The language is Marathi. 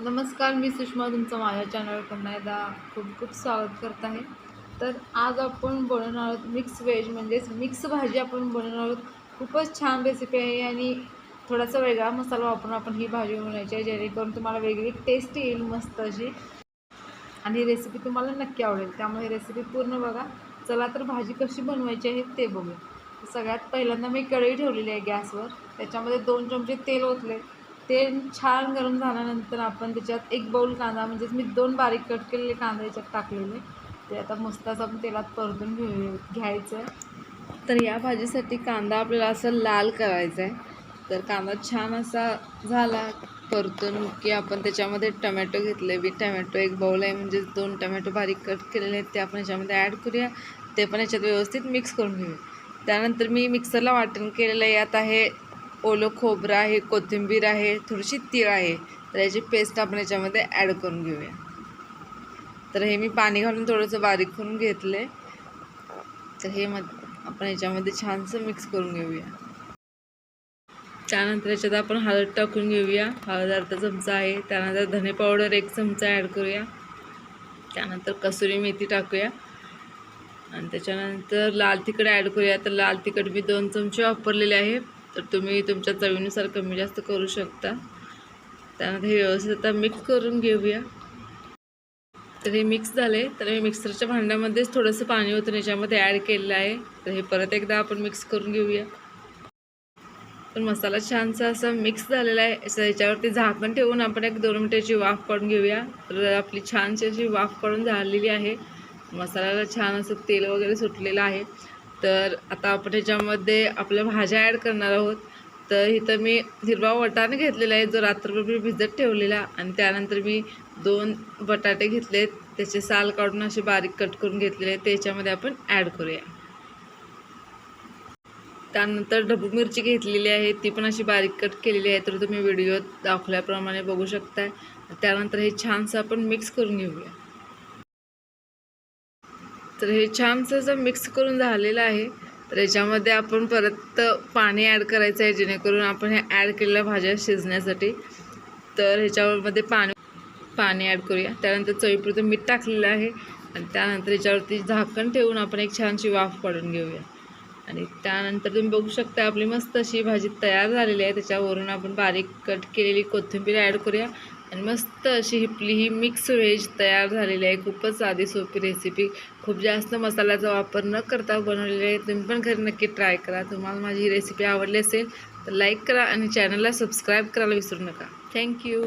नमस्कार मी सुषमा तुमचं माझ्या चॅनलवर पुन्हा एकदा खूप खूप स्वागत करत आहे. तर आज आपण बनवणार आहोत मिक्स व्हेज म्हणजेच मिक्स भाजी आपण बनवणार आहोत. खूपच छान रेसिपी आहे आणि थोडासा वेगळा मसाला वापरून आपण ही भाजी बनवायची आहे जेणेकरून तुम्हाला वेगळी टेस्ट येईल मस्त अशी. आणि रेसिपी तुम्हाला नक्की आवडेल. त्यामुळे रेसिपी पूर्ण बघा. चला तर भाजी कशी बनवायची आहे ते बघू सगळ्यात पहिल्यांदा मी कढई ठेवलेली आहे गॅसवर. त्याच्यामध्ये दोन चमचे तेल ओतले. ते छान गरम झाल्यानंतर आपण त्याच्यात एक बाऊल कांदा म्हणजेच मी दोन बारीक कट केलेले कांदा याच्यात टाकलेले. ते आता मस्त असं आपण तेलात परतून घेऊ घ्यायचं आहे तर या भाजीसाठी कांदा आपल्याला असं लाल करायचा आहे तर कांदा छान असा झाला परतून की आपण त्याच्यामध्ये टमॅटो घेतले. बी टमॅटो एक बाऊल आहे म्हणजे दोन टमॅटो बारीक कट केलेले आहेत ते आपण याच्यामध्ये ॲड करूया. ते पण याच्यात व्यवस्थित मिक्स करून घेऊया. त्यानंतर मी मिक्सरला वाटण केलेलं आहे. यात आहे ओलं खोबरं आहे कोथिंबीर आहे थोडीशी तीळ आहे. तर याची पेस्ट आपण याच्यामध्ये ॲड करून घेऊया. तर हे मी पाणी घालून थोडंसं बारीक करून घेतलं तर हे मग आपण याच्यामध्ये छानसं मिक्स करून घेऊया. त्यानंतर याच्यात आपण हळद टाकून घेऊया. हळद अर्धा चमचा आहे. त्यानंतर धने पावडर एक चमचा ॲड करूया. त्यानंतर कसुरी मेथी टाकूया. आणि त्याच्यानंतर लाल तिखट ॲड करूया. तर लाल तिखट मी दोन चमचे वापरलेले आहे. तर तुम्ही तुमच्या चवीनुसार कमी जास्त करू शकता. त्यामध्ये हे व्यवस्थित आता मिक्स करून घेऊया. तर हे मिक्स झाले. तर मी मिक्सरच्या भांड्यामध्येच थोडंसं पाणी होतं याच्यामध्ये ॲड केलेलं आहे. तर हे परत एकदा आपण मिक्स करून घेऊया. पण मसाला छानसा असा मिक्स झालेला आहे. असं याच्यावरती झाकण ठेवून आपण एक दोन मिनिटाची वाफ काढून घेऊया. तर आपली छानशी अशी वाफ काढून झालेली आहे. मसाल्याला छान असं तेल वगैरे सुटलेलं आहे. तर आता आपण ह्याच्यामध्ये आपल्या भाज्या ॲड करणार आहोत. तर इथं मी हिरवा वटाणे घेतलेला आहे जो रात्रभर मी भिजत ठेवलेला. आणि त्यानंतर मी दोन बटाटे घेतले त्याचे साल काढून असे बारीक कट करून घेतलेले आहेत. त्याच्यामध्ये आपण ॲड करूया. त्यानंतर ढबू मिरची घेतलेली आहे. ती पण अशी बारीक कट केलेली आहे. तर तुम्ही व्हिडिओत दाखवल्याप्रमाणे बघू शकताय. त्यानंतर हे छानसं आपण मिक्स करून घेऊया. तर हे छानसं असं मिक्स करून झालेलं आहे. तर याच्यामध्ये आपण परत पाणी ॲड करायचं आहे जेणेकरून आपण हे ॲड केलेल्या भाज्या शिजण्यासाठी. तर ह्याच्यामध्ये पाणी पाणी ॲड करूया. त्यानंतर चवीपुरतं मीठ टाकलेलं आहे. आणि त्यानंतर याच्यावरती झाकण ठेवून आपण एक छानशी वाफ काढून घेऊया. आणि त्यानंतर तुम्ही बघू शकता आपली मस्त अशी भाजी तयार झालेली आहे. त्याच्यावरून आपण बारीक कट केलेली कोथिंबीर ॲड करूया. आणि मस्त अशी हिपली ही मिक्स व्हेज तयार झालेली आहे. खूपच साधी सोपी रेसिपी खूप जास्त मसाल्याचा वापर न करता बनवलेली आहे. तुम्ही पण घरी नक्की ट्राय करा. तुम्हाला माझी ही रेसिपी आवडली असेल तर लाईक करा आणि चॅनलला सबस्क्राईब करायला विसरू नका. थँक्यू